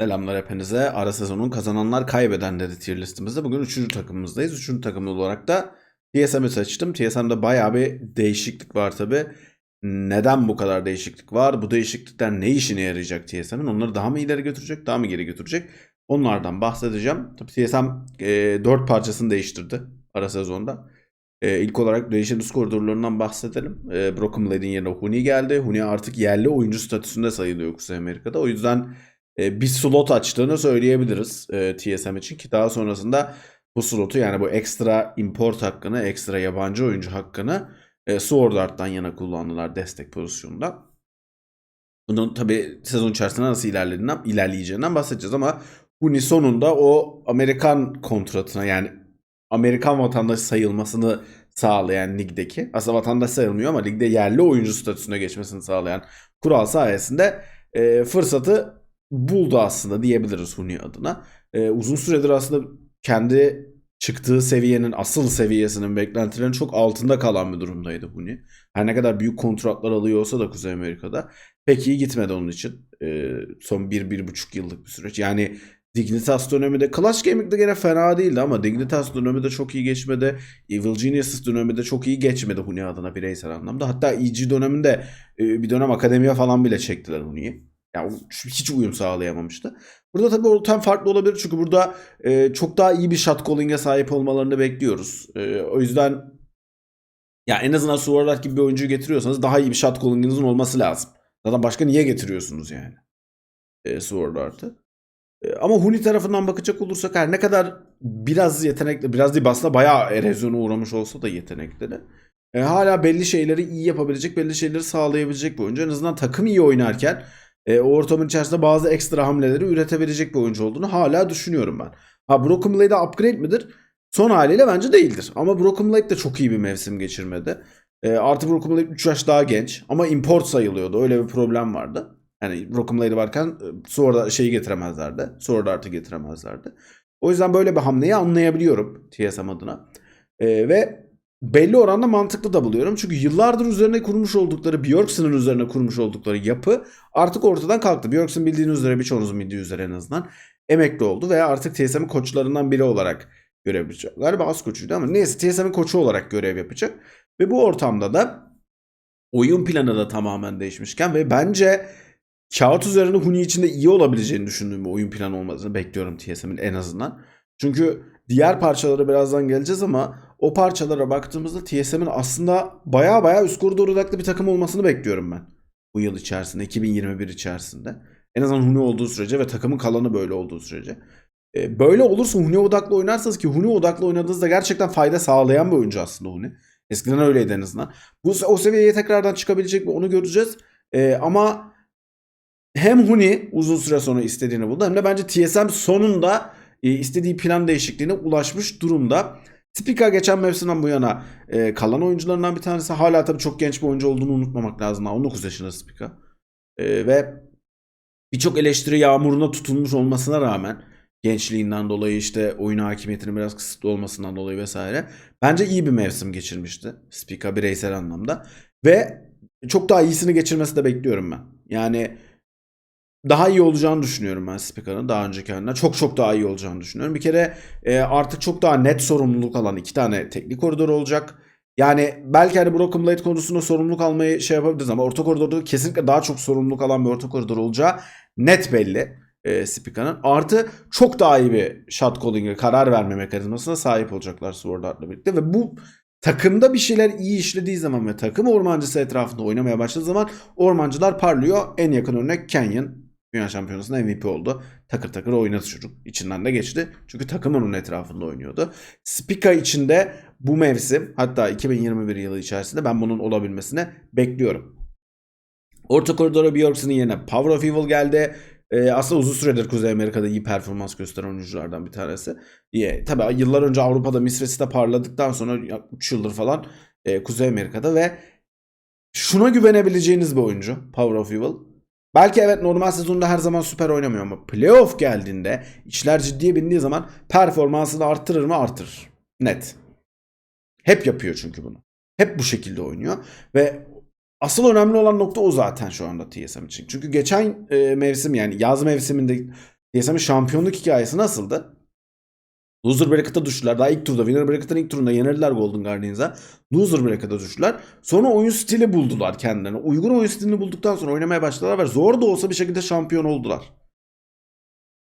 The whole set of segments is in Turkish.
Selamlar hepinize. Ara sezonun kazananlar kaybedenleri tier listimizde. Bugün 3. takımımızdayız. 3. takım olarak da TSM'i seçtim. TSM'de bayağı bir değişiklik var tabi. Neden bu kadar değişiklik var? Bu değişiklikler ne işine yarayacak TSM'in? Onları daha mı ileri götürecek, daha mı geri götürecek? Onlardan bahsedeceğim. Tabii TSM e, 4 parçasını değiştirdi ara sezonda. E, ilk olarak değişen üst koridorlarından bahsedelim. E, Broken Blade'in yerine Huni geldi. Huni artık yerli oyuncu statüsünde sayılıyor Kuzey Amerika'da. O yüzden e, bir slot açtığını söyleyebiliriz e, TSM için ki daha sonrasında bu slotu yani bu ekstra import hakkını, ekstra yabancı oyuncu hakkını e, Sword Art'tan yana kullandılar destek pozisyonunda. Bunun tabi sezon içerisinde nasıl ilerlediğinden, ilerleyeceğinden bahsedeceğiz ama Huni sonunda o Amerikan kontratına yani Amerikan vatandaşı sayılmasını sağlayan ligdeki aslında vatandaş sayılmıyor ama ligde yerli oyuncu statüsüne geçmesini sağlayan kural sayesinde e, fırsatı buldu aslında diyebiliriz Huni adına. E, uzun süredir aslında kendi çıktığı seviyenin asıl seviyesinin beklentilerin çok altında kalan bir durumdaydı Huni. Her ne kadar büyük kontratlar alıyor olsa da Kuzey Amerika'da pek iyi gitmedi onun için. E, son 1-1,5 yıllık bir süreç. Yani Dignitas dönemi de Clash Gaming'de gene fena değildi ama Dignitas dönemi de çok iyi geçmedi. Evil Geniuses dönemi de çok iyi geçmedi Huni adına bireysel anlamda. Hatta EG döneminde e, bir dönem akademiye falan bile çektiler Huni'yi. Yani hiç uyum sağlayamamıştı. Burada tabii ortam farklı olabilir çünkü burada e, çok daha iyi bir shot calling'e sahip olmalarını bekliyoruz. E, o yüzden ya en azından Art gibi bir oyuncuyu getiriyorsanız daha iyi bir shot calling'inizin olması lazım. Zaten başka niye getiriyorsunuz yani? E, Sword. E, ama Huni tarafından bakacak olursak her ne kadar biraz yetenekli, biraz değil aslında bayağı erozyona uğramış olsa da yetenekleri. E, hala belli şeyleri iyi yapabilecek, belli şeyleri sağlayabilecek bir oyuncu. En azından takım iyi oynarken e, o ortamın içerisinde bazı ekstra hamleleri üretebilecek bir oyuncu olduğunu hala düşünüyorum ben. Ha Broken Blade upgrade midir? Son haliyle bence değildir. Ama Broken Blade de çok iyi bir mevsim geçirmedi. E, artı Broken Blade 3 yaş daha genç. Ama import sayılıyordu. Öyle bir problem vardı. Yani Broken Blade varken e, sonra şeyi getiremezlerdi. Sword Art'ı getiremezlerdi. O yüzden böyle bir hamleyi anlayabiliyorum TSM adına. E, ve belli oranda mantıklı da buluyorum. Çünkü yıllardır üzerine kurmuş oldukları, Björksen'in üzerine kurmuş oldukları yapı artık ortadan kalktı. Björksen bildiğiniz üzere birçoğunuzun bildiği üzere en azından emekli oldu veya artık TSM'in koçlarından biri olarak görev yapacak. Galiba az koçuydu ama neyse TSM'in koçu olarak görev yapacak. Ve bu ortamda da oyun planı da tamamen değişmişken ve bence kağıt üzerinde Huni içinde iyi olabileceğini düşündüğüm bir oyun planı olmasını bekliyorum TSM'in en azından. Çünkü diğer parçalara birazdan geleceğiz ama o parçalara baktığımızda TSM'in aslında baya baya üst koridor odaklı bir takım olmasını bekliyorum ben. Bu yıl içerisinde, 2021 içerisinde. En azından Huni olduğu sürece ve takımın kalanı böyle olduğu sürece. Ee, böyle olursa Huni odaklı oynarsanız ki Huni odaklı oynadığınızda gerçekten fayda sağlayan bir oyuncu aslında Huni. Eskiden öyleydi en azından. Bu o seviyeye tekrardan çıkabilecek mi onu göreceğiz. Ee, ama hem Huni uzun süre sonra istediğini buldu hem de bence TSM sonunda e, istediği plan değişikliğine ulaşmış durumda. Spica geçen mevsimden bu yana e, kalan oyuncularından bir tanesi. Hala tabii çok genç bir oyuncu olduğunu unutmamak lazım. 19 yaşında Spica. E, ve birçok eleştiri yağmuruna tutulmuş olmasına rağmen gençliğinden dolayı işte oyun hakimiyetinin biraz kısıtlı olmasından dolayı vesaire. Bence iyi bir mevsim geçirmişti Spica bireysel anlamda. Ve çok daha iyisini geçirmesi de bekliyorum ben. Yani daha iyi olacağını düşünüyorum ben Spica'nın daha önceki haline. Çok çok daha iyi olacağını düşünüyorum. Bir kere e, artık çok daha net sorumluluk alan iki tane teknik koridor olacak. Yani belki hani Broken Blade konusunda sorumluluk almayı şey yapabiliriz ama orta koridorda kesinlikle daha çok sorumluluk alan bir orta koridor olacağı net belli e, Spica'nın. Artı çok daha iyi bir shot calling'e karar verme mekanizmasına sahip olacaklar Sword Art'la birlikte ve bu takımda bir şeyler iyi işlediği zaman ve takım ormancısı etrafında oynamaya başladığı zaman ormancılar parlıyor. En yakın örnek Canyon. Dünya Şampiyonası'nda MVP oldu. Takır takır oynadı çocuk. İçinden de geçti. Çünkü takım onun etrafında oynuyordu. Spica içinde bu mevsim hatta 2021 yılı içerisinde ben bunun olabilmesini bekliyorum. Orta koridora Bjorksen'in yerine Power of Evil geldi. Ee, aslında uzun süredir Kuzey Amerika'da iyi performans gösteren oyunculardan bir tanesi. İyi, tabii yıllar önce Avrupa'da Misres'te parladıktan sonra 3 yıldır falan e, Kuzey Amerika'da ve şuna güvenebileceğiniz bir oyuncu Power of Evil. Belki evet normal sezonda her zaman süper oynamıyor ama playoff geldiğinde işler ciddiye bindiği zaman performansını arttırır mı artırır. Net. Hep yapıyor çünkü bunu. Hep bu şekilde oynuyor ve asıl önemli olan nokta o zaten şu anda TSM için. Çünkü geçen e, mevsim yani yaz mevsiminde TSM'in şampiyonluk hikayesi nasıldı? Loser bracket'a düştüler. Daha ilk turda. Winner bracket'ın ilk turunda yenildiler Golden Guardians'a. Loser bracket'a düştüler. Sonra oyun stili buldular kendilerine. Uygun oyun stilini bulduktan sonra oynamaya başladılar ve zor da olsa bir şekilde şampiyon oldular.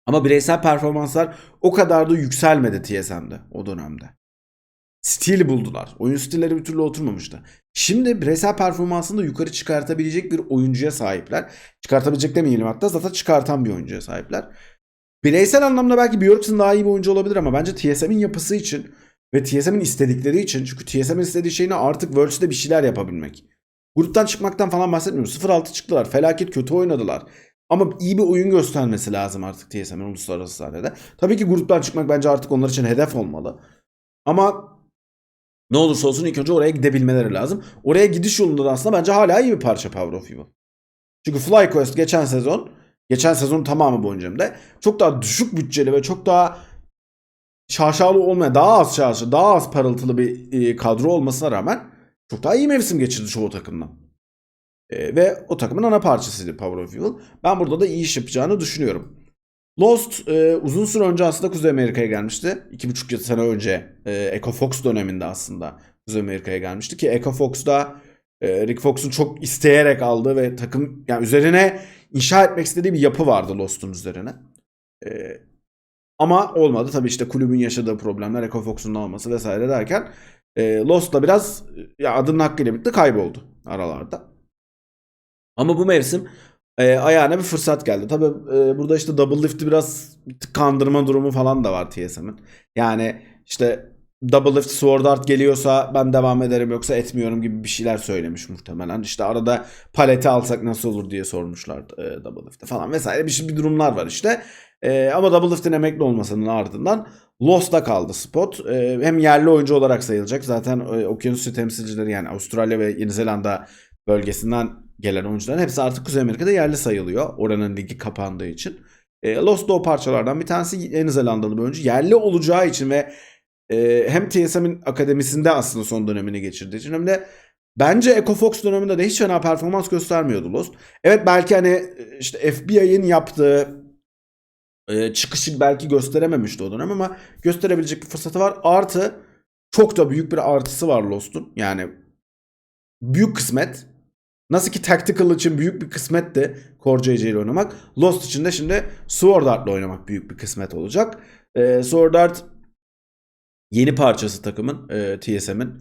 Ama bireysel performanslar o kadar da yükselmedi TSM'de o dönemde. Stil buldular. Oyun stilleri bir türlü oturmamıştı. Şimdi bireysel performansını da yukarı çıkartabilecek bir oyuncuya sahipler. Çıkartabilecek demeyelim hatta zaten çıkartan bir oyuncuya sahipler. Bireysel anlamda belki Bjorksen daha iyi bir oyuncu olabilir ama bence TSM'in yapısı için ve TSM'in istedikleri için çünkü TSM'in istediği şeyine artık Worlds'de bir şeyler yapabilmek. Gruptan çıkmaktan falan bahsetmiyorum. 0-6 çıktılar. Felaket kötü oynadılar. Ama iyi bir oyun göstermesi lazım artık TSM'in uluslararası sahnede. Tabii ki gruptan çıkmak bence artık onlar için hedef olmalı. Ama ne olursa olsun ilk önce oraya gidebilmeleri lazım. Oraya gidiş yolunda da aslında bence hala iyi bir parça Power of Evil. Çünkü FlyQuest geçen sezon, geçen sezonun tamamı boyunca hem de çok daha düşük bütçeli ve çok daha şaşalı olmayan, daha az şaşalı, daha az parıltılı bir e, kadro olmasına rağmen çok daha iyi mevsim geçirdi çoğu takımdan. E, ve o takımın ana parçasıydı Power of Evil. Ben burada da iyi iş yapacağını düşünüyorum. Lost e, uzun süre önce aslında Kuzey Amerika'ya gelmişti. 2,5 sene önce e, Echo Fox döneminde aslında Kuzey Amerika'ya gelmişti ki Echo Fox'da e, Rick Fox'un çok isteyerek aldığı ve takım yani üzerine inşa etmek istediği bir yapı vardı Lost'un üzerine. E, ama olmadı tabii işte kulübün yaşadığı problemler, Echo Fox'un alması vesaire derken e, Lost da biraz ya adının hakkıyla birlikte kayboldu aralarda. Ama bu mevsim e, ayağına bir fırsat geldi. Tabii e, burada işte Double Lift'i biraz kandırma durumu falan da var TSM'in. Yani işte Double Lift Sword Art geliyorsa ben devam ederim yoksa etmiyorum gibi bir şeyler söylemiş muhtemelen. İşte arada paleti alsak nasıl olur diye sormuşlar e, Double Lift'e falan vesaire bir, şey, bir durumlar var işte. E, ama Double Lift'in emekli olmasının ardından Lost'ta kaldı spot. E, hem yerli oyuncu olarak sayılacak. Zaten e, Okyanusu temsilcileri yani Avustralya ve Yeni Zelanda bölgesinden gelen oyuncuların hepsi artık Kuzey Amerika'da yerli sayılıyor. Oranın ligi kapandığı için. E, Lost da o parçalardan bir tanesi Yeni Zelandalı bir oyuncu. Yerli olacağı için ve e, hem TSM'in akademisinde aslında son dönemini geçirdiği için hem de bence Echo Fox döneminde de hiç fena performans göstermiyordu Lost. Evet belki hani işte FBI'nin yaptığı e, çıkışı belki gösterememişti o dönem ama gösterebilecek bir fırsatı var. Artı çok da büyük bir artısı var Lost'un. Yani büyük kısmet. Nasıl ki Tactical için büyük bir kısmetti Core JJ ile oynamak. Lost için de şimdi Sword Art'la oynamak büyük bir kısmet olacak. E, Sword Art yeni parçası takımın e, TSM'in.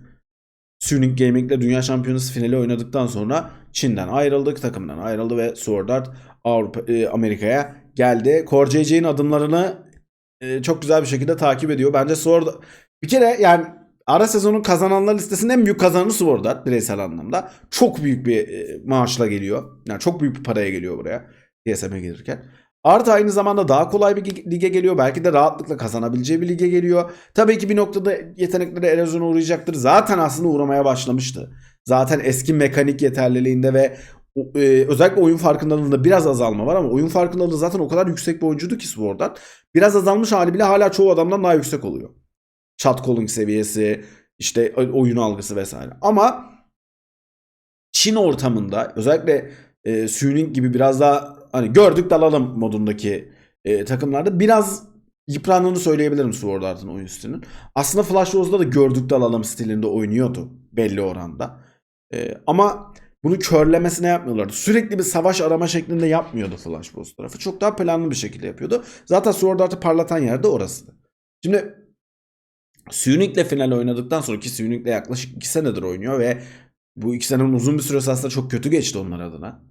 Suning Gaming'de Dünya Şampiyonası finali oynadıktan sonra Çin'den ayrıldık, takımdan ayrıldı ve Sword Art Avrupa, e, Amerika'ya geldi. Core adımlarını e, çok güzel bir şekilde takip ediyor. Bence Sword bir kere yani ara sezonun kazananlar listesinin en büyük kazananı Sword Art bireysel anlamda. Çok büyük bir e, maaşla geliyor. Yani çok büyük bir paraya geliyor buraya TSM'e gelirken. Artı aynı zamanda daha kolay bir lige geliyor. Belki de rahatlıkla kazanabileceği bir lige geliyor. Tabii ki bir noktada yetenekleri erozyona uğrayacaktır. Zaten aslında uğramaya başlamıştı. Zaten eski mekanik yeterliliğinde ve e, özellikle oyun farkındalığında biraz azalma var ama oyun farkındalığı zaten o kadar yüksek bir oyuncuydu ki Sword'dan. Biraz azalmış hali bile hala çoğu adamdan daha yüksek oluyor. Shot calling seviyesi, işte oyun algısı vesaire. Ama Çin ortamında özellikle e, Suning gibi biraz daha hani gördük dalalım modundaki e, takımlarda biraz yıprandığını söyleyebilirim Sword Art'ın oyun stilinin. Aslında Flash Rose'da da gördük dalalım stilinde oynuyordu belli oranda. E, ama bunu körlemesine yapmıyorlardı. Sürekli bir savaş arama şeklinde yapmıyordu Flash Bros tarafı. Çok daha planlı bir şekilde yapıyordu. Zaten Sword Art'ı parlatan yer de orasıydı. Şimdi Sunik'le final oynadıktan sonra ki Sunik'le yaklaşık 2 senedir oynuyor ve bu 2 senenin uzun bir süresi aslında çok kötü geçti onlar adına.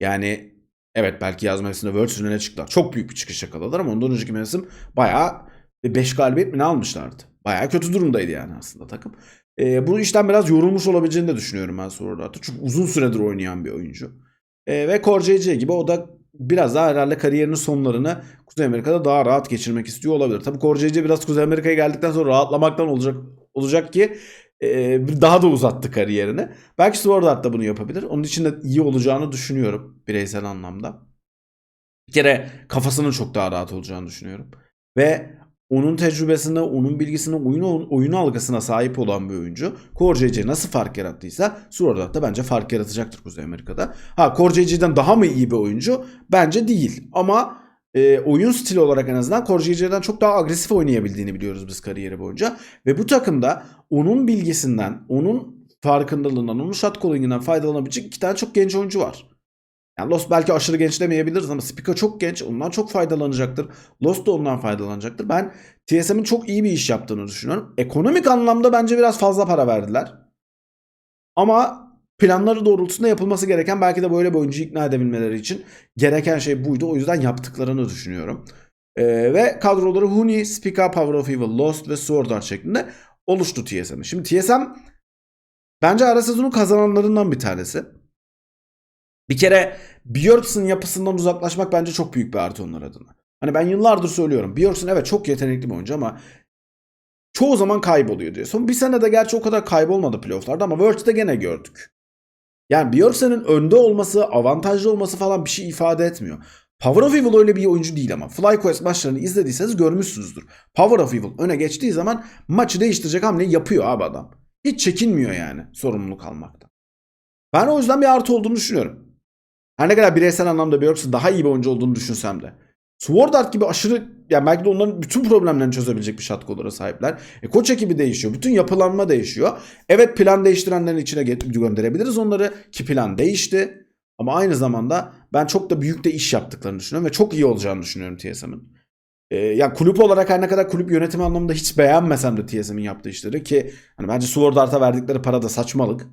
Yani evet belki yaz mevsiminde World Series çıktılar. Çok büyük bir çıkış yakaladılar ama ondan önceki mevsim bayağı 5 galibiyet mi ne almışlardı. Bayağı kötü durumdaydı yani aslında takım. E, bu işten biraz yorulmuş olabileceğini de düşünüyorum ben sonra Çünkü uzun süredir oynayan bir oyuncu. E, ve Core JJ gibi o da biraz daha herhalde kariyerinin sonlarını Kuzey Amerika'da daha rahat geçirmek istiyor olabilir. Tabii Core JJ biraz Kuzey Amerika'ya geldikten sonra rahatlamaktan olacak olacak ki e, daha da uzattı kariyerini. Belki Sword Art da bunu yapabilir. Onun için de iyi olacağını düşünüyorum bireysel anlamda. Bir kere kafasının çok daha rahat olacağını düşünüyorum. Ve onun tecrübesine, onun bilgisine, oyun, oyun algısına sahip olan bir oyuncu. Core nasıl fark yarattıysa Sword Art da bence fark yaratacaktır Kuzey Amerika'da. Ha Core daha mı iyi bir oyuncu? Bence değil. Ama e, oyun stili olarak en azından Korjica'dan çok daha agresif oynayabildiğini biliyoruz biz kariyeri boyunca. Ve bu takımda onun bilgisinden, onun farkındalığından, onun shot calling'inden faydalanabilecek iki tane çok genç oyuncu var. Yani Lost belki aşırı genç demeyebiliriz ama Spica çok genç. Ondan çok faydalanacaktır. Lost da ondan faydalanacaktır. Ben TSM'in çok iyi bir iş yaptığını düşünüyorum. Ekonomik anlamda bence biraz fazla para verdiler. Ama planları doğrultusunda yapılması gereken belki de böyle bir oyuncuyu ikna edebilmeleri için gereken şey buydu. O yüzden yaptıklarını düşünüyorum. Ee, ve kadroları Huni, Spica, Power of Evil, Lost ve Sword Art şeklinde oluştu TSM'in. Şimdi TSM bence ara sezonun kazananlarından bir tanesi. Bir kere Björks'ün yapısından uzaklaşmak bence çok büyük bir artı onlar adına. Hani ben yıllardır söylüyorum. Björks'ün evet çok yetenekli bir oyuncu ama çoğu zaman kayboluyor diyor. Son bir sene de gerçi o kadar kaybolmadı playofflarda ama Worlds'te gene gördük. Yani Björksen'in önde olması, avantajlı olması falan bir şey ifade etmiyor. Power of Evil öyle bir oyuncu değil ama. FlyQuest maçlarını izlediyseniz görmüşsünüzdür. Power of Evil öne geçtiği zaman maçı değiştirecek hamleyi yapıyor abi adam. Hiç çekinmiyor yani sorumluluk almaktan. Ben o yüzden bir artı olduğunu düşünüyorum. Her ne kadar bireysel anlamda Björksen daha iyi bir oyuncu olduğunu düşünsem de. Sword Art gibi aşırı yani belki de onların bütün problemlerini çözebilecek bir shot caller'a sahipler. E, koç ekibi değişiyor. Bütün yapılanma değişiyor. Evet plan değiştirenlerin içine gönderebiliriz onları ki plan değişti. Ama aynı zamanda ben çok da büyük de iş yaptıklarını düşünüyorum ve çok iyi olacağını düşünüyorum TSM'in. E, yani kulüp olarak her ne kadar kulüp yönetimi anlamında hiç beğenmesem de TSM'in yaptığı işleri ki hani bence Sword Art'a verdikleri para da saçmalık.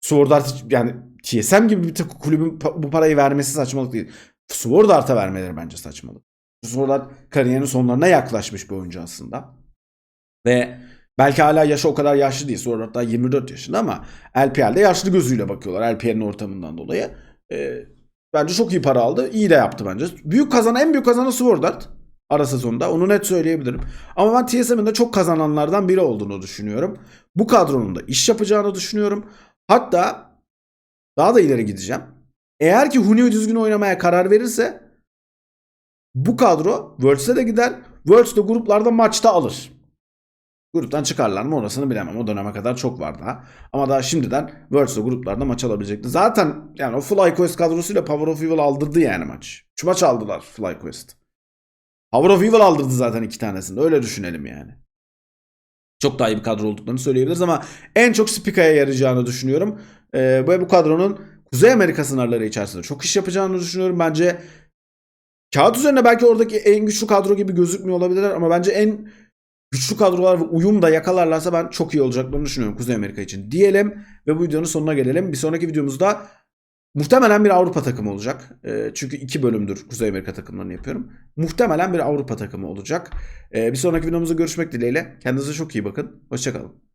Sword Art yani TSM gibi bir kulübün bu parayı vermesi saçmalık değil. Sword Art'a vermeleri bence saçmalık. Sword Art kariyerinin sonlarına yaklaşmış bir oyuncu aslında. Ve belki hala yaşı o kadar yaşlı değil. Sword Art daha 24 yaşında ama LPL'de yaşlı gözüyle bakıyorlar LPL'in ortamından dolayı. Ee, bence çok iyi para aldı. İyi de yaptı bence. Büyük kazanan en büyük kazanan Sword Art ara sezonda. Onu net söyleyebilirim. Ama ben TSM'in de çok kazananlardan biri olduğunu düşünüyorum. Bu kadronun da iş yapacağını düşünüyorum. Hatta daha da ileri gideceğim. Eğer ki Huni düzgün oynamaya karar verirse bu kadro Worlds'e de gider. Worlds'de gruplarda maçta alır. Gruptan çıkarlar mı orasını bilemem. O döneme kadar çok var daha. Ama daha şimdiden Worlds'de gruplarda maç alabilecekti. Zaten yani o FlyQuest kadrosuyla Power of Evil aldırdı yani maç. Şu maç aldılar FlyQuest. Power of Evil aldırdı zaten iki tanesini. Öyle düşünelim yani. Çok daha iyi bir kadro olduklarını söyleyebiliriz ama en çok Spica'ya yarayacağını düşünüyorum. Ee, bu kadronun Kuzey Amerika sınırları içerisinde çok iş yapacağını düşünüyorum. Bence kağıt üzerinde belki oradaki en güçlü kadro gibi gözükmüyor olabilirler ama bence en güçlü kadrolar ve uyum da yakalarlarsa ben çok iyi olacaklarını düşünüyorum Kuzey Amerika için. Diyelim ve bu videonun sonuna gelelim. Bir sonraki videomuzda muhtemelen bir Avrupa takımı olacak. Ee, çünkü iki bölümdür Kuzey Amerika takımlarını yapıyorum. Muhtemelen bir Avrupa takımı olacak. Ee, bir sonraki videomuzda görüşmek dileğiyle. Kendinize çok iyi bakın. Hoşçakalın.